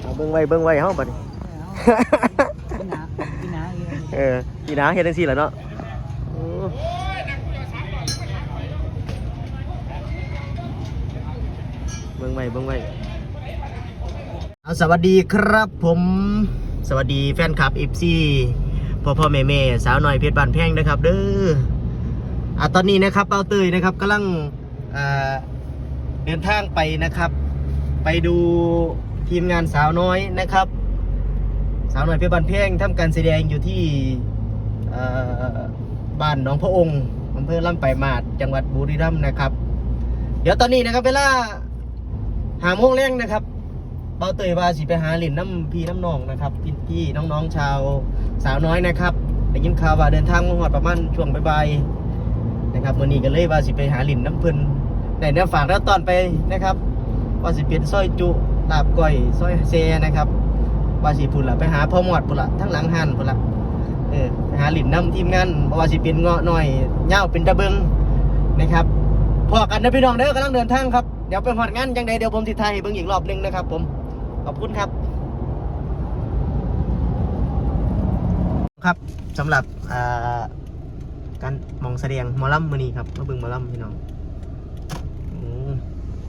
เอาเบิ่งไว้เบิ่งไว้เฮาบัดนี้ พี่นาพี่นาเองเออพี่นาเฮ็ดจังซี่แหละเนาะโอ้เบิ่งไว้เบิ่งไว้เอาสวัสดีครับผมสวัสดีแฟนคลับ FC พ่อพ่อแม่แม่สาวหน่อยเพชรบานแพงนะครับ เด้ออะตอนนี้นะครับเปาเตยนะครับกำลังอ่าเดินทางไปนะครับ ไปดู ทีมงานสาวน้อยนะครับ สาวน้อยเพชรบานแพงทำการแสดงอยู่ที่บ้านหนองพระองค์อำเภอลำปลายมาศจังหวัดบุรีรัมย์นะครับ เดี๋ยวตอนนี้นะครับเวลาหาโมงแรงนะครับเบาเตยว่าสิไปหาหลินน้ำพีน้ำนองนะครับพี่พี่น้องๆชาวสาวน้อยนะครับได้ยินข่าวว่าเดินทางมาหอดประมาณช่วงบ่ายๆนะครับวันนี้ก็เลยว่าสิไปหาหลินน้ำพิ่นได้เนื้อฝากแล้วตอนไปนะครับ ว่าสิเป็นสร้อยจุ ลาบก้อยสร้อยเซนะครับวาสิพุ่นละไปหาพ่อหมอดพุ่นละทั้งหลังหันพุ่นละเออไปหาหลินน้ำทีมงานบ่ว่าสิเป็นเงาะหน่อยเหย้าเป็นตะเบิงนะครับพอกันนะพี่น้องเด้อกำลังเดินทางครับเดี๋ยวไปหอดงานจังใดเดี๋ยวผมสิถ่ายเบิ่งอีกรอบนึงนะครับ ผมขอบคุณครับ ครับสำหรับการมองแสดงมอลำมือนี้ครับมาเบิ่งมอลำพี่น้องโอ้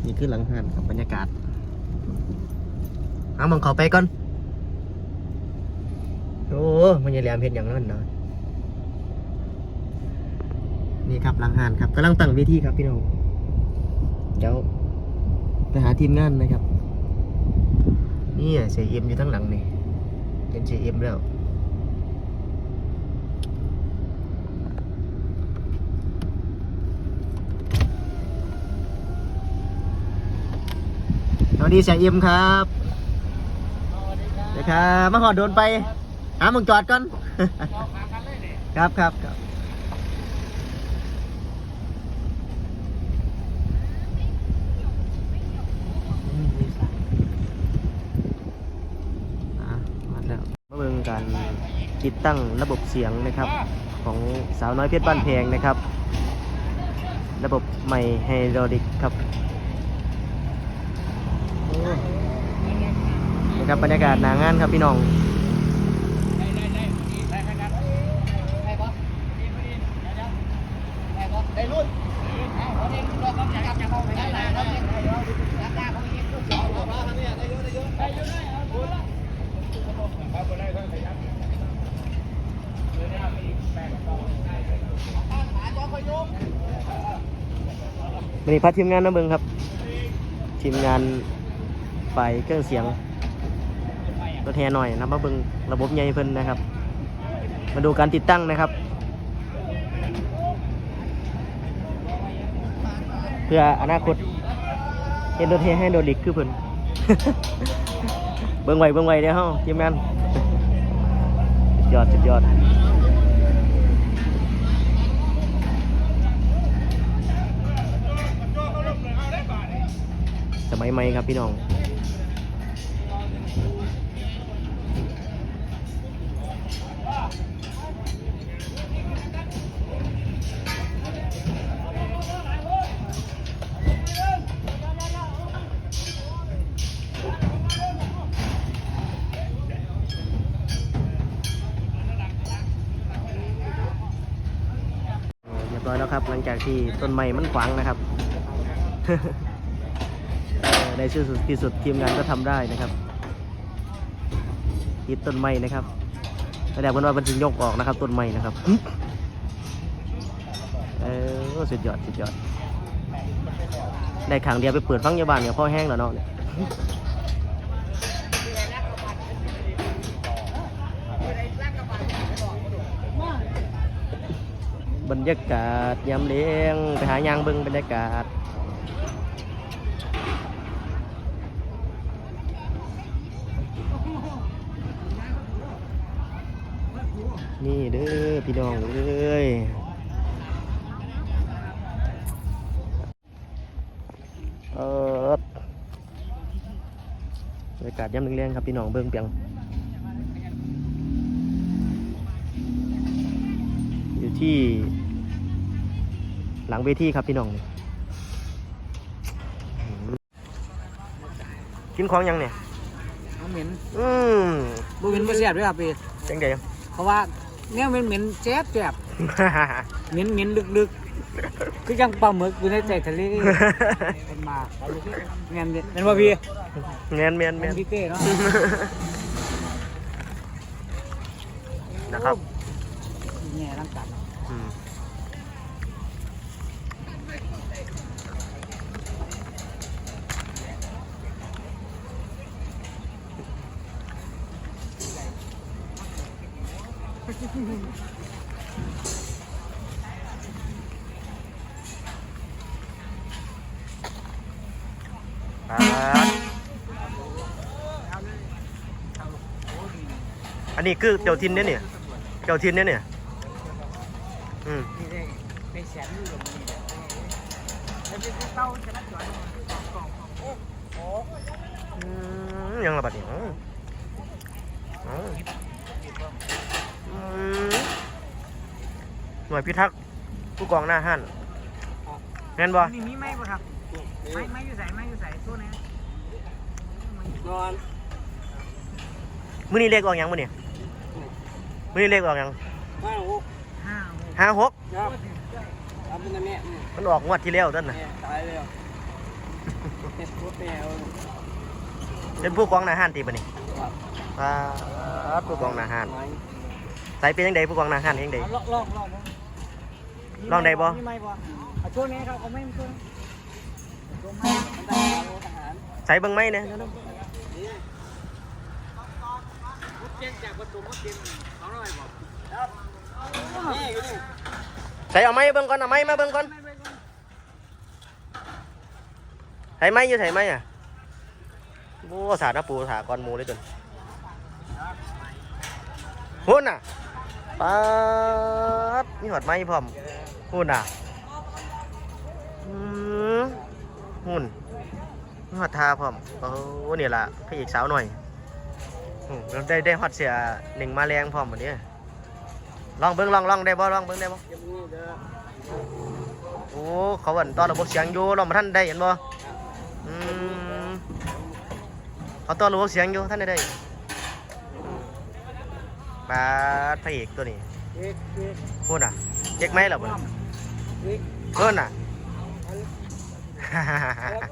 นี่คือหลังหานครับบรรยากาศ เอามองเขาไปก่อน โอ้มันยังแหลมเห็นอย่างนั้นเนาะนี่ครับหลังหานครับกำลังตั้งเวทีครับพี่น้องเดี๋ยวไปหาทีมงานนะครับ นี่เสียเอ็มอยู่ทั้งหลังนี่เห็นเสียเอ็มแล้ว ดีเสียเอ็มครับเดี๋ยวครับมาหอดโดนไป หามึงจอดก่อน ครับครับครับอืมมีสายอะมาแล้วมาเบิ่งการติดตั้งระบบเสียงนะครับ ของสาวน้อยเพชรบ้านแพงนะครับ ระบบใหม่ไฮดรอลิกครับโอ้นะ ครับบรรยากาศหนางานครับพี่น้องได้รุ่นได้หลายครับราคาเขาเองก็สองร้อยเนี่ยได้เยอะได้เยอะได้เยอะได้วันนี้พัดทีมงานมาเบิงครับ ทีมงานฝ่ายเครื่องเสียง รถแห่หน่อยนะมาเบิ่งระบบใหญ่เพิ่นนะครับ มาดูการติดตั้งนะครับ เพื่ออนาคตเห็นรถแห่ให้โดดลิกคือเพิ่นเบิ่งไว้เบิ่งไว้เด้อเฮาทีมงานสุดยอดสุดยอดสมัยใหม่ครับพี่น้อง ครับ หลังจากที่ต้นไม้มันขวางนะครับในที่สุดที่สุดทีมงานก็ทำได้นะครับติดต้นไม้นะครับแต่เดงว่ามันจะยกออกนะครับ ต้นไม้นะครับเออสุดยอดสุดยอดได้ขังเดียวไปเปิดฟังยาบานกับพ่อแห้งแล้วเนาะ บรรยากาศยามเลี้ยงไปหายางเบิ้งบรรยากาศนี่เด้อพี่น้องเอ้ยเออบรรยากาศย่ำแรงครับพี่น้องเบิ่งเปียงอยู่ที่ หลังเวทีครับพี่น้องกินของยังเนี่ยเอาเหม็นอืมบ่เหม็นบ่แซ่บด้วยครับพี่จังไดเพราะว่าแนวเหม็นเหม็นแซ่บแซ่บเหม็นเหม็นลึกๆคือยังปลาหมึกอยู่ในใจทะเลเป็นมาแม่นเด้แม่นบ่พี่แม่นแม่นแม่แม่นนพี่เต้เนาะนะครับแง่ร่างกาย อันนี้คือเจ้าทินเนี่ยเนี่ย เจ้าทินเนี่ยเนี่ย อืมนี่ได้ได้แสนอยู่ตรงนี้แล้วเป็น หน่วยพิทักษ์ผู้กองหน้าห้านเงินบ่นี่มีไหมบ่ครับไม่ไม่อยู่ใส่ไม่อยู่ใส่ตัวนี้นอนมื้อนี้เลขออกยังมื้อนี้มื้อนี้เลขออกยังห้าหกห้าหกห้าหกครับทำเป็นแม่มันออกงวดที่แล้วต้นน่ะแม่ตายเลยเฮ็ดพูดแม่เป็นผู้กองหน้าห้านตีปะนี่อ่าผู้กองหน้าห้านใส่เป็นยังไงผู้กองหน้าห้านยังไงลองลองลอง ลองได้บ่มีไหมบ่เอาช่วงนี้ครับเอาไม่ช่วงช่วงไม่ทหาทหารใส่เบิ่งไมเนี่เจ๊งจากประตูมากินสองร้อยบ่ครับนี่อยู่นี่ใส่เอาไหมเบิ่งก่อนเอาไหมมาเบิ่งก่อนใส่ไมอยู่ใส่ไหมอะโอ้สาดน้ำปูสาก้อนมูเลยจนหุ่นน่ะ ป๊าดมีหอดไหมพร้อมหุ่นน่ะหุ่นมีหอดทาพร้อมโอ้เนี่ยล่ะพระเอกสาวหน่อยอืมได้ได้ฮอดเสียหนึ่งมาแรงพร้อมหมดนี้ลองเบิ้งลองลองได้บ่ลองเบิ้งได้บ่โอ้เขาวันตอนระบบเสียงอยู่ลองมาท่านได้เห็นบ่เขาตอนระบบเสียงอยู่ท่านได้ได้ บาดพระเอกตัวนี้เอ็กเอ็กพูดน่ะเจ๊กไหมล่ะบ่เอ็กเพิ่นน่ะ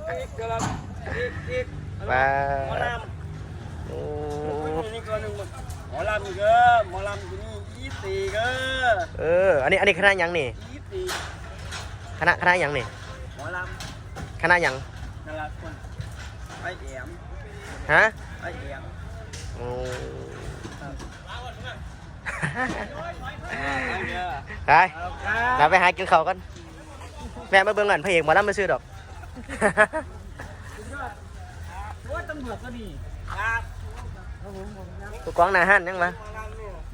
เอ็กกระลำเอ็กเอ็กบาหมอดลำโอ้นี่ก็หนึ่งหมอลำอีกเด้อหมอลำอยู่นี่ยี่สี่เด้อเออ อันนี้อันนี้คณะหยังนี่ยี่สี่คณะคณะหยังนี่หมอลคณะหยังำนั่นละคนไอแอมฮะไอแอมโอ้ ไปเราไปหากินข้าวกัน แม่มาเบิ่งกันพระเอกหมาล้ำมาซื้อดอกว่าตำรวจก็ดีครับครับผมผมครับกูกองหนาหันยังมา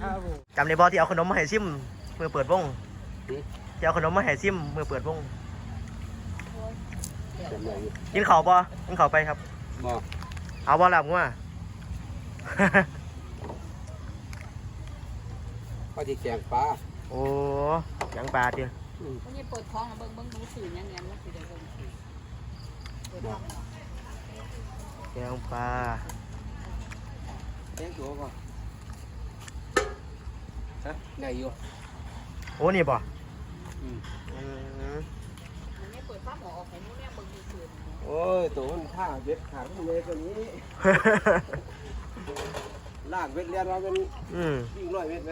ครับผมจำในบอที่เอาขนมมาให้ซิมเมื่อเปิดวงที่เอาขนมมาให้ซิมเมื่อเปิดวงกินข้าวบ่กินข้าวไปครับบอกเอาบ่หลับงัว ก็ที่แกงปลาโอ้ยังปลาเดียววันนี้เปิดท้องอะเบิ่งเบิ่งดูสื่อยังไงแล้วสิได้เบิ่งเปิดท้องแกงปลาแกงตัวก่อนฮะได้อยู่โอ้นี่บ่อืมอืมวันนี้เปิดฟ้าหมอออกให้หนู้นเนี่ยเบิ่งดูสื่อโอ้ยตัวมันข้าเบ็ดขาดเลยตัวนี้ ลากเบ็ดเรียนมาเป็นอืม วิ่งร้อยเมตรไหม